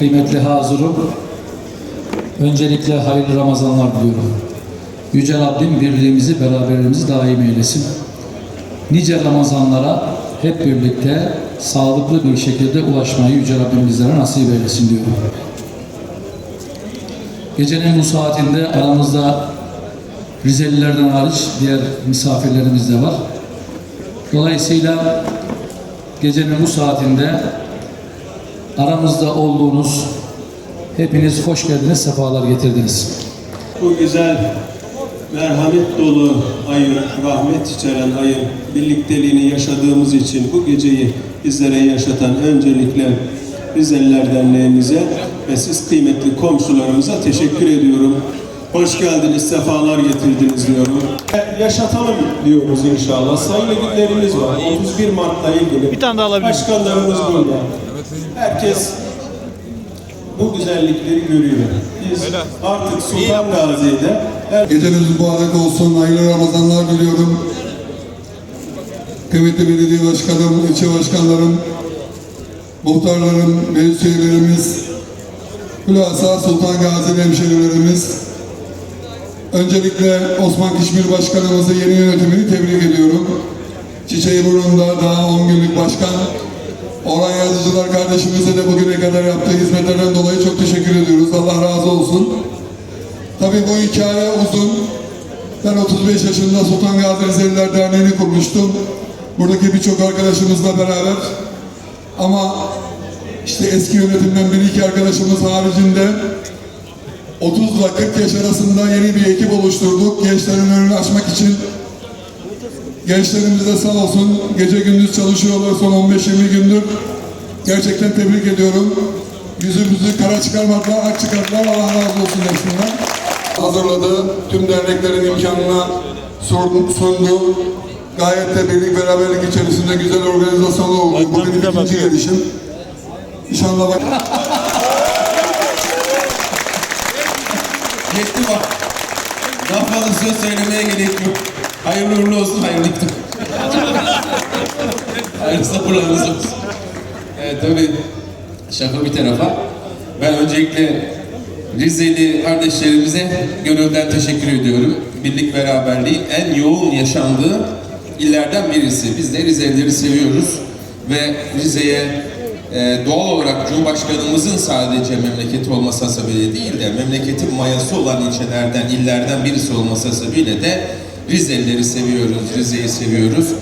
kıymetli hazurum, öncelikle hayırlı Ramazanlar diliyorum. Yüce Rabbim birliğimizi, beraberliğimizi daim eylesin. Nice Ramazanlara hep birlikte sağlıklı bir şekilde ulaşmayı Yüce Rabbim bizlere nasip eylesin diyorum. Gecenin bu saatinde aramızda Rizelilerden hariç diğer misafirlerimiz de var. Dolayısıyla gecenin bu saatinde aramızda olduğunuz hepiniz hoş geldiniz, sefalar getirdiniz. Bu güzel merhamet dolu ayın, rahmet içeren ayın birlikteliğini yaşadığımız için bu geceyi bizlere yaşatan öncelikle Rizeliler Derneğimize ve siz kıymetli komşularımıza teşekkür ediyorum. Hoş geldiniz, sefalar getirdiniz diyorum. Yaşatalım diyoruz inşallah. Sayılı günlerimiz var. 31 Mart'la ilgili. Bir tane daha alabilir? Başkanlarımız burada. Herkes bu güzellikleri görüyor. Biz artık Sultan Gazi'de her Geceniz mübarek olsun. Hayırlı Ramazanlar diliyorum. Kıymetli belediye başkanım, ilçe başkanlarım, muhtarlarım, meclis üyelerimiz, Hülasa Sultan Gazi hemşehrilerimiz, öncelikle Osman Kişmir Başkanımızı yeni yönetimini tebrik ediyorum. Çiçeği burnunda daha 10 günlük başkan. Orhan Yazıcılar kardeşimize de bugüne kadar yaptığı hizmetlerden dolayı çok teşekkür ediyoruz. Allah razı olsun. Tabii bu hikaye uzun. Ben 35 yaşında Sultan Gazi Rizeliler Derneği'ni kurmuştum. Buradaki birçok arkadaşımızla beraber. Ama işte eski yönetimden bir iki arkadaşımız haricinde 30 ile 40 yaş arasında yeni bir ekip oluşturduk. Gençlerin önünü açmak için. Gençlerimiz de sağ olsun gece gündüz çalışıyorlar son 15-20 gündür. Gerçekten tebrik ediyorum. Yüzümüzü kara çıkarmadılar, ak çıkardılar. Allah razı olsun hepsinden. Hazırladı. Tüm derneklerin imkanına sundu. sundu. Gayet de birlik beraberlik içerisinde güzel organizasyon oldu. Bak, Bu benim ikinci gelişim. İnşallah bak. Yetti bak. Daha fazla söz söylemeye gerek yok. Hayırlı uğurlu olsun, hayırlı iftar. hayırlı sabırlarınız olsun. Evet tabii şaka bir tarafa. Ben öncelikle Rizeli kardeşlerimize gönülden teşekkür ediyorum. Birlik beraberliğin en yoğun yaşandığı illerden birisi. Biz de Rizelileri seviyoruz ve Rize'ye e, doğal olarak Cumhurbaşkanımızın sadece memleketi olması hasebiyle değil de memleketin mayası olan ilçelerden, illerden birisi olması hasebiyle de Rizelileri seviyoruz, Rize'yi seviyoruz.